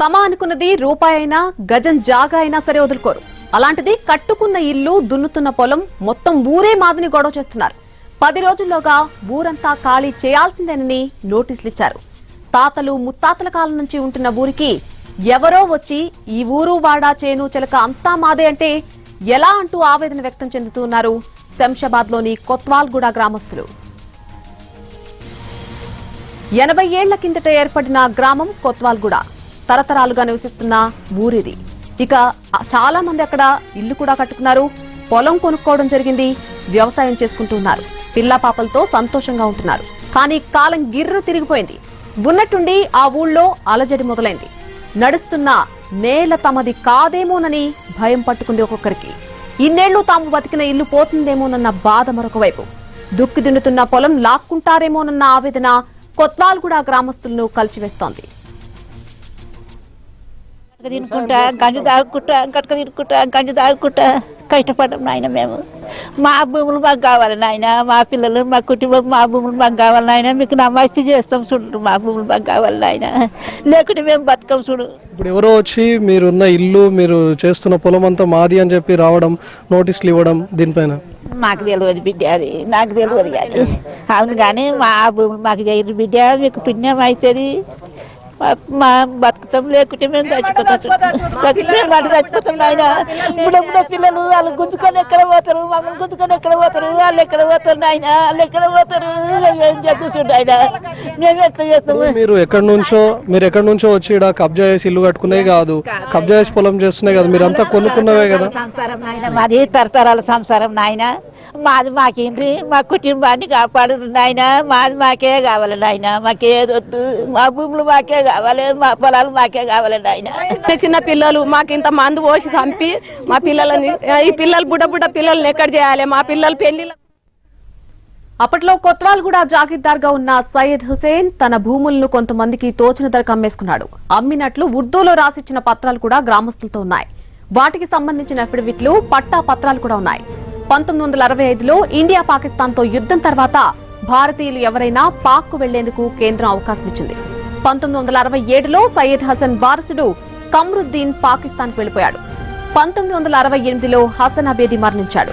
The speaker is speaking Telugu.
తమ అనుకున్నది రూపాయి అయినా గజం జాగా అయినా సరే వదులుకోరు. అలాంటిది కట్టుకున్న ఇల్లు దున్నుతున్న పొలం మొత్తం ఊరే మాదిని గొడవ చేస్తున్నారు. పది రోజుల్లోగా ఊరంతా ఖాళీ చేయాల్సిందేనని నోటీసులు ఇచ్చారు. తాతలు ముత్తాతల కాలం నుంచి ఉంటున్న ఊరికి ఎవరో వచ్చి ఈ ఊరు వాడా చేను చిలక అంతా మాదే అంటే ఎలా అంటూ ఆవేదన వ్యక్తం చెందుతున్నారు శంషాబాద్లోని కొత్వాల్గూడ గ్రామస్తులు. ఎనభై ఏళ్ళ కిందట ఏర్పడిన గ్రామం కొత్వాల్గూడ. తరతరాలుగా నివసిస్తున్న ఊరిది. ఇక చాలా మంది అక్కడ ఇల్లు కూడా కట్టుకున్నారు. పొలం కొనుక్కోవడం జరిగింది. వ్యవసాయం చేసుకుంటున్నారు. పిల్ల పాపలతో సంతోషంగా ఉంటున్నారు. కానీ కాలం గిర్రు తిరిగిపోయింది. ఉన్నట్టుండి ఆ ఊళ్ళో అలజడి మొదలైంది. నడుస్తున్న నేల తమది కాదేమోనని భయం పట్టుకుంది ఒక్కొక్కరికి. ఇన్నేళ్ళు తాము బతికిన ఇల్లు పోతుందేమోనన్న బాధ మరొక వైపు. దుక్కి దున్నుతున్న పొలం లాక్కుంటారేమోనన్న ఆవేదన కొత్వాల్గూడ గ్రామస్తులను కలిచివేస్తోంది తినుకుంటా గంజి తాగుకుంటా కట్క తినుకుంటా గంజి తాగుకుంటా. కష్టపడ్డాం నాయన మేము. మా భూములు మాకు కావాలి నాయన. మా పిల్లలు మా కుటుంబం మా భూములు మాకు కావాలి నాయన. మీకు నమస్తే చేస్తాం చూడు మా భూములు మాకు కావాలి నాయన. లేకుంటే మేము బతకం చూడు. ఇప్పుడు ఎవరో వచ్చి మీరున్న ఇల్లు మీరు చేస్తున్న పొలం అంతా మాది అని చెప్పి రావడం నోటీసులు ఇవ్వడం దీనిపైన? మాకు తెలియదు బిడ్డ అది. నాకు తెలియదు కానీ అవును కానీ మా భూములు మాకు చేయరు బిడ్డ. మీకు పుణ్యం అవుతుంది. మా- మా బతుకుతాం లేకుంటే మేము చచ్చిపోతాం అటు చచ్చిపోతాం నాయన. ఇప్పుడు ఇప్పుడు పిల్లలు వాళ్ళు గుంజుకొని ఎక్కడ పోతారు? మమ్మల్ని గుంజుకొని ఎక్కడ పోతారు? వాళ్ళు ఎక్కడ పోతారు నాయన? వాళ్ళు ఎక్కడ పోతారు? ఏం చేస్తుంటాం ఆయన మేము ఎట్లా చేస్తాము మీరు ఎక్కడి నుంచో మీరు ఎక్కడి నుంచో వచ్చి ఇక్కడ కబ్జా చేసి ఇల్లు కట్టుకునే కాదు. కబ్జా చేసి పొలం చేస్తున్నాయి కదా. మీరు అంతా కొనుక్కున్నవే కదా. సంసారం నాయన. మాది తరతరాల సంసారం నాయన. మాది మాకేంటి మా కుటుంబాన్ని కాపాడు నాయన. మాది మాకే కావాలి నాయన. మాకేది వద్దు. మా భూములు మాకే కావాలి. మా పొలాలు మాకే కావాలి నాయన. చిన్న చిన్న పిల్లలు మాకు ఇంత మందు పోసి చంపి మా పిల్లలని ఈ పిల్లలు బుడ్డ బుడ్డ పిల్లల్ని ఎక్కడ చేయాలి? మా పిల్లలు పెళ్ళిళ్ళు అప్పట్లో కొత్వాల్గూడ జాగీర్దార్గా ఉన్న సయ్యద్ హుసేన్ తన భూములను కొంతమందికి తోచిన ధరకు అమ్మేసుకున్నాడు అమ్మినట్లు ఉర్దూలో రాసిచ్చిన పత్రాలు కూడా గ్రామస్తులతో ఉన్నాయి. వాటికి సంబంధించిన అఫిడవిట్లు పట్టా పత్రాలు కూడా ఉన్నాయి. పంతొమ్మిది వందల అరవై ఐదులో ఇండియా పాకిస్తాన్తో యుద్ధం తర్వాత భారతీయులు ఎవరైనా పాక్కు వెళ్ళేందుకు కేంద్రం అవకాశం ఇచ్చింది. పంతొమ్మిది వందల అరవై ఏడులో సయ్యద్ హసన్ వారసుడు కమ్రుద్దీన్ పాకిస్తాన్ వెళ్ళిపోయాడు పంతొమ్మిది వందల అరవై ఎనిమిదిలో హసన్ అబేది మరణించాడు.